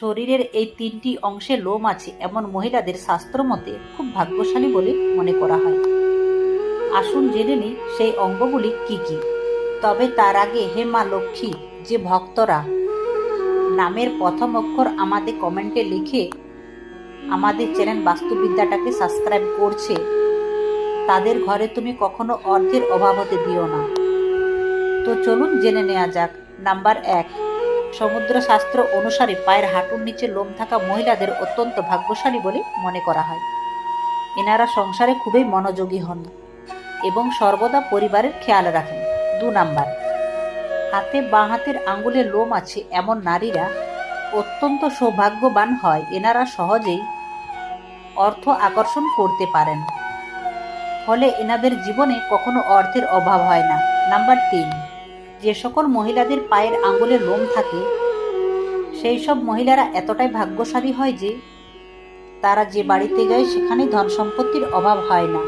শরীরের এই তিনটি অংশে লোম আছে, এমন মহিলাদের শাস্ত্র মতে খুব ভাগ্যশালী বলে মনে করা হয়। আসুন জেনে নিই সেই অঙ্গগুলি কি কি। তবে তার আগে হে মা লক্ষ্মী, যে ভক্তরা, নামের প্রথম অক্ষর আমাদের কমেন্টে লিখে আমাদের চ্যানেল বাস্তুবিদ্যাটাকে সাবস্ক্রাইব করছে, তাদের ঘরে তুমি কখনো অর্থের অভাব হতে দিও না। তো চলুন জেনে নেওয়া যাক। নাম্বার এক সমুদ্র শাস্ত্র অনুসারে পায়ের হাঁটুর নিচে লোম থাকা মহিলাদের অত্যন্ত ভাগ্যশালী বলে মনে করা হয়। এনারা সংসারে খুবই মনোযোগী হন এবং সর্বদা পরিবারের খেয়াল রাখেন। দু নাম্বার, হাতে বাঁ হাতের আঙ্গুলে লোম আছে এমন নারীরা অত্যন্ত সৌভাগ্যবান হয়। এনারা সহজেই অর্থ আকর্ষণ করতে পারেন। ফলে এনাদের জীবনে কখনো অর্থের অভাব হয় না। নাম্বার তিন যে সকল মহিলাদের পায়ের আঙুলে লোম থাকে, সেই সব মহিলারা এতটাই ভাগ্যশালী হয় যে তারা যে বাড়িতে যায় সেখানে ধন সম্পত্তির অভাব হয় না।